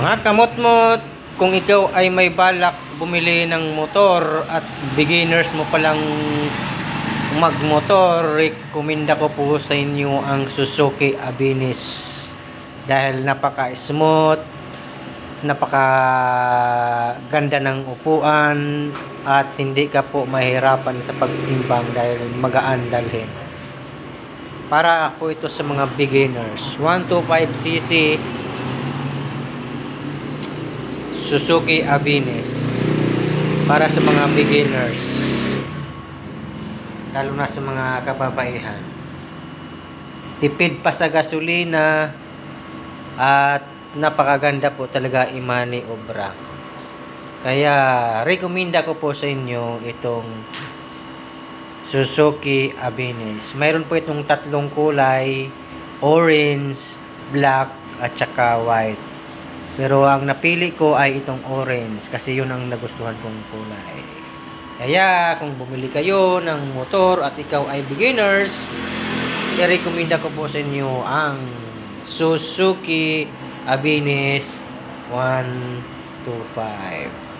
Mga kamot-mot, kung ikaw ay may balak bumili ng motor at beginners mo palang magmotor, rekomenda ko po sa inyo ang Suzuki Avinis. Dahil napaka-smooth, napaka ganda ng upuan at hindi ka po mahirapan sa pagtimbang dahil magaan dalhin. Para po ito sa mga beginners. 125cc Suzuki Avinis para sa mga beginners lalo na sa mga kababaihan. Tipid pa sa gasolina at napakaganda po talaga imani obra kaya rekomenda ko po sa inyo itong Suzuki Avinis mayroon po itong tatlong kulay orange, black at saka white pero ang napili ko ay itong orange kasi yun ang nagustuhan kong kulay. Kaya kung bumili kayo ng motor at ikaw ay beginners, i-recommenda ko po sa inyo ang Suzuki Avinis 125.